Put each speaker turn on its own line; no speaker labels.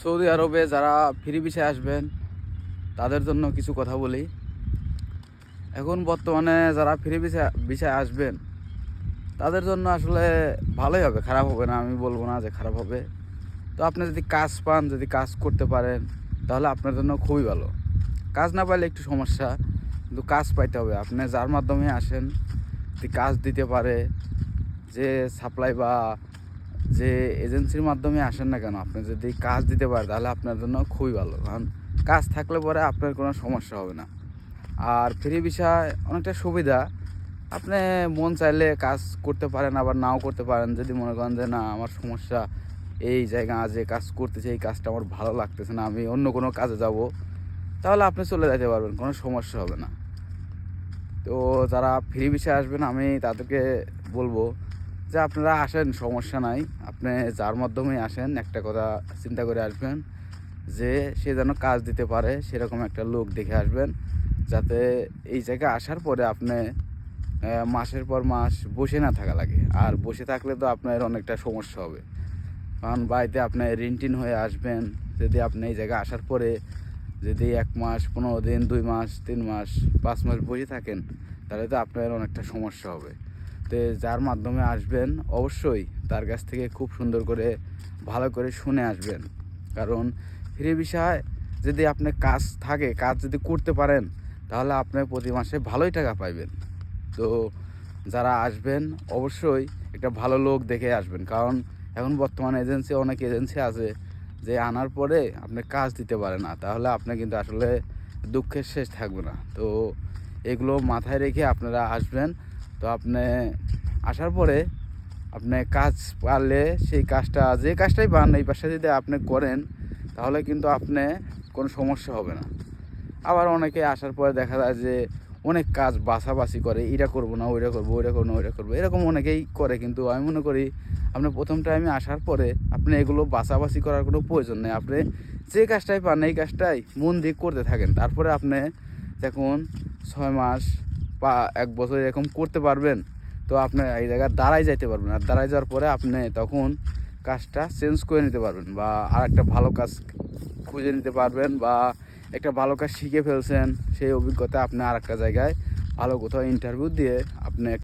Saudi আরবে যারা free বিষয়ে আসবেন, তাদের জন্য কিছু কথা বলি। এখন বর্তমানে যারা ফ্রি বিষয়ে বিষয়ে আসবেন, তাদের জন্য আসলে ভালোই হবে, খারাপ হবে না, আমি বলব না যে খারাপ হবে। তো আপনি যদি কাজ পান, যদি কাজ করতে পারেন, তাহলে আপনার জন্য খুবই ভালো। কাজ না পাইলে একটু সমস্যা, কিন্তু কাজ পাইতে হবে। আপনি যার মাধ্যমে আসেন, যদি কাজ দিতে পারে, যে সাপ্লাই বা যে এজেন্সির মাধ্যমে আসেন না কেন? আপনি যদি কাজ দিতে পারে, তাহলে আপনার জন্য খুবই ভালো। কারণ কাজ থাকলে পরে আপনার কোনো সমস্যা হবে না। আর ফ্রি বিষয় অনেকটা সুবিধা। আপনি মন চাইলে কাজ করতে পারেন, আবার নাও করতে পারেন। যদি মনে করেন যে, না, আমার সমস্যা এই জায়গা যে কাজ করতেছে, এই কাজটা আমার ভালো লাগতেছে না, আমি অন্য কোনো কাজে যাব, তাহলে আপনি চলে যেতে পারবেন, কোনো সমস্যা হবে না। তো যারা ফ্রি বিষয়ে আসবেন, আমি তাদেরকে বলব যে আপনারা আসেন, সমস্যা নাই। আপনি যার মাধ্যমে আসেন, একটা কথা চিন্তা করে আসবেন যে সে যেন কাজ দিতে পারে, সেরকম একটা লোক দেখে আসবেন। যাতে এই জায়গায় আসার পরে আপনি মাসের পর মাস বসে না থাকা লাগে। আর বসে থাকলে তো আপনার অনেকটা সমস্যা হবে। কারণ বাড়িতে আপনি রিনটিন হয়ে আসবেন, যদি আপনি এই জায়গায় আসার পরে যদি এক মাস, পনেরো দিন, দুই মাস, তিন মাস, পাঁচ মাস বসে থাকেন, তাহলে তো আপনার অনেকটা সমস্যা হবে। তো যার মাধ্যমে আসবেন, অবশ্যই তার কাছ থেকে খুব সুন্দর করে, ভালো করে শুনে আসবেন। কারণ ফ্রি বিষয়, যদি আপনি কাজ থাকে, কাজ যদি করতে পারেন, তাহলে আপনি প্রতি মাসে ভালোই টাকা পাইবেন। তো যারা আসবেন, অবশ্যই একটা ভালো লোক দেখে আসবেন। কারণ এখন বর্তমান এজেন্সি, অনেক এজেন্সি আছে যে আনার পরে আপনি কাজ দিতে পারে না। তাহলে আপনি কিন্তু আসলে দুঃখের শেষ থাকবে না। তো এগুলো মাথায় রেখে আপনারা আসবেন। তো আপনি আসার পরে আপনি কাজ পারলে সেই কাজটা, যে কাজটাই পান এই পাশে যদি আপনি করেন, তাহলে কিন্তু আপনি কোনো সমস্যা হবে না। আবার অনেকে আসার পরে দেখা যায় যে অনেক কাজ বাছাবাছি করে এটা করব না, ওইটা করব ওইটা করব ওইটা করব। এরকম অনেকেই করে, কিন্তু আমি মনে করি আপনি প্রথম টাইমে আসার পরে আপনি এগুলো বাছাবাছি করার কোনো প্রয়োজন নেই। আপনি যে কাজটাই পান এই কাজটাই মন দিয়ে করতে থাকেন। তারপরে আপনি যখন ছয় মাস বা এক বছর এরকম করতে পারবেন, তো আপনি এই জায়গায় দাঁড়াই যাইতে পারবেন। আর দাঁড়াই যাওয়ার পরে আপনি তখন কাজটা চেঞ্জ করে নিতে পারবেন বা আর একটা ভালো কাজ খুঁজে নিতে পারবেন বা একটা ভালো কাজ শিখে ফেলছেন, সেই অভিজ্ঞতা আপনি আর একটা জায়গায় ভালো কোথাও ইন্টারভিউ দিয়ে আপনি